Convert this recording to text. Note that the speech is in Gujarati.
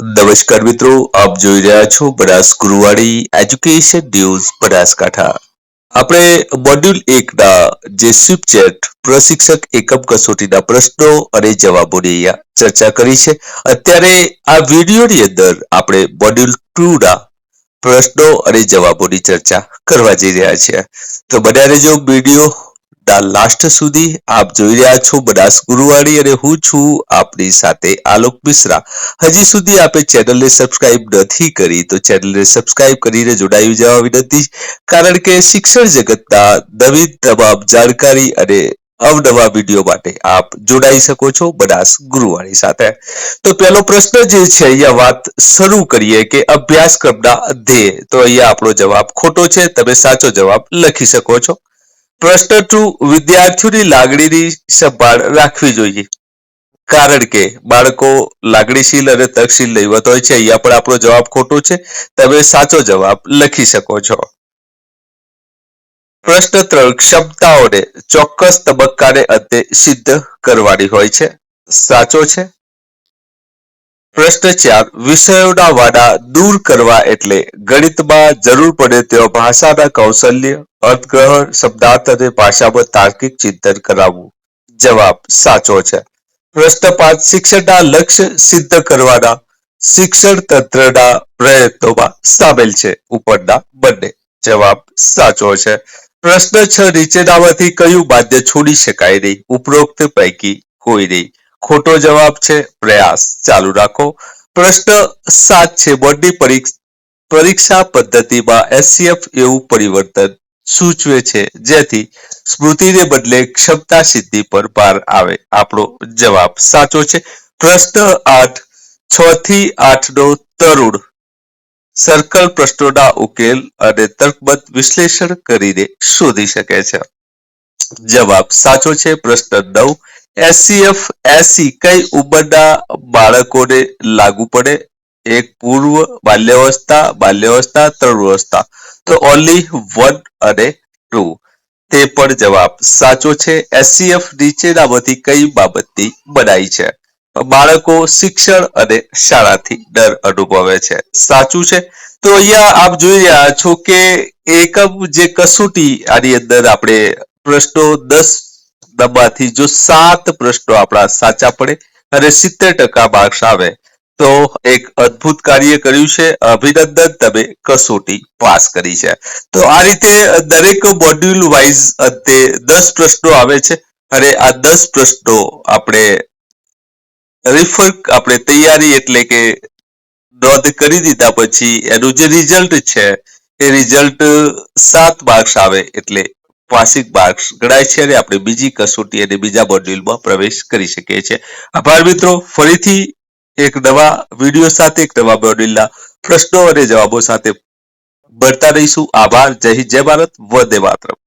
નમસ્કાર મિત્રો, આપ જોઈ રહ્યા છો બનાસ ગુરુવાળી એજ્યુકેશન ન્યૂઝ બનાસકાંઠા આપણે મોડ્યુલ એક ના જે સ્વીપચેટ પ્રશિક્ષક એકમ કસોટીના પ્રશ્નો અને જવાબોની ચર્ચા કરી છે. અત્યારે આ વિડીયોની અંદર આપણે મોડ્યુલ ટુ ના પ્રશ્નો અને જવાબોની ચર્ચા કરવા જઈ રહ્યા છીએ. તો બધાને જો વીડિયો ના લાસ્ટ સુધી આપ જોઈ રહ્યા છો બનાસ ગુરુવાણી અને હું છું આપની સાથે આલોક મિશ્રા. હજી સુધી આપે ચેનલને સબસ્ક્રાઇબ નથી કરી તો ચેનલને સબસ્ક્રાઇબ કરીને જોડાઈ જવા વિનંતી કારણ કે શિક્ષણ જગતના નવીન તમામ જાણકારી અને અવનવા વીડિયો માટે આપ જોડાઈ શકો છો બનાસ ગુરુવાણી સાથે. તો પહેલો પ્રશ્ન જે છે, અહીંયા વાત શરૂ કરીએ કે અભ્યાસક્રમના ધ્યેય. તો અહીંયા આપણો જવાબ ખોટો છે, તમે સાચો જવાબ લખી શકો છો. પ્રશ્ન ટુ વિદ્યાર્થીઓની લાગણીની સંભાળ રાખવી જોઈએ. કારણ કે બાળકો લાગણીશીલ અને તકશીલ નહીવત હોય છે. અહીંયા પણ આપણો જવાબ ખોટો છે. તમે સાચો જવાબ લખી શકો છો. પ્રશ્ન ત્રણ, ક્ષમતાઓને ચોક્કસ તબક્કાને અંતે સિદ્ધ કરવાની હોય છે. સાચો છે? પ્રશ્ન ચાર વિષયોના વાડા દૂર કરવા એટલે ગણિતમાં જરૂર પડે તેવા ભાષાના કૌશલ્ય, અર્થગ્રહણ, શબ્દાર્થ અને ભાષામાં તાર્કિક ચિંતન કરાવવું. જવાબ સાચો છે. પ્રશ્ન શિક્ષણના લક્ષ્ય સિદ્ધ કરવાના શિક્ષણ તંત્રના પ્રયત્નોમાં સામેલ છે. ઉપરના બંને. જવાબ સાચો છે. પ્રશ્ન છ નીચેનામાંથી કયું બાધ્ય છોડી શકાય નહીં? ઉપરોક્ત પૈકી કોઈ નહીં. ખોટો જવાબ છે, પ્રયાસ. ચાલુ રાખો. પ્રશ્ન સાત છે, બોર્ડની પરીક્ષા પદ્ધતિમાં એસસીએફ એવું પરિવર્તન સૂચવે છે, જેથી સ્મૃતિને બદલે ક્ષમતા સિદ્ધિ પર ભાર આવે. આપણો જવાબ સાચો છે. પ્રશ્ન આઠ, છ થી આઠ નો તરુણ સર્કલ પ્રશ્નોના ઉકેલ અને તર્કબદ્ધ વિશ્લેષણ કરીને શોધી શકે છે. જવાબ સાચો છે, પ્રશ્ન નવ એસસીએફ એસી કઈ ઉંમરના બાળકોને લાગુ પડે? એક પૂર્વ બાલ્યાવસ્થા બાલ્યાવસ્થા, તરુણાવસ્થા. તો ઓનલી વન અને ટુ તે પણ જવાબ સાચો છે. એસસીએફ નીચેનામાંથી કઈ બાબતની બનાઈ છે? બાળકો શિક્ષણ અને શાળાથી ડર અનુભવે છે. સાચું છે? તો અહીંયા આપ જોઈ રહ્યા છો કે એકમ જે કસોટી આની અંદર આપણે પ્રશ્નો દસ ડબ્બાથી જો સાત પ્રશ્નો આપણા સાચા પડે અને સિત્તેર ટકા માર્ક્સ આવે, તો એક અદ્ભુત કાર્ય કર્યું છે. અભિનંદન, તમે કસોટી પાસ કરી છે. તો આ રીતે દરેક મોડ્યુલ વાઇઝ અંતે દસ પ્રશ્નો આવે છે અને આ દસ પ્રશ્નો આપણે રિફર આપણે તૈયારી એટલે કે નોંધ કરી દીધા પછી એનું જે રિઝલ્ટ છે, એ રિઝલ્ટ સાત માર્ક્સ આવે એટલે પાસિંગ માર્ક્સ ગણાય છે અને આપણે બીજી કસોટી અને બીજા મોડ્યુલમાં પ્રવેશ કરી શકીએ છીએ. આભાર મિત્રો. ફરીથી એક નવા વીડિયો સાથે, એક નવા મોડ્યુલના પ્રશ્નો અને જવાબો સાથે મળતા રહીશું. આભાર. જય હિન્દ, જય ભારત. વંદે માતરમ.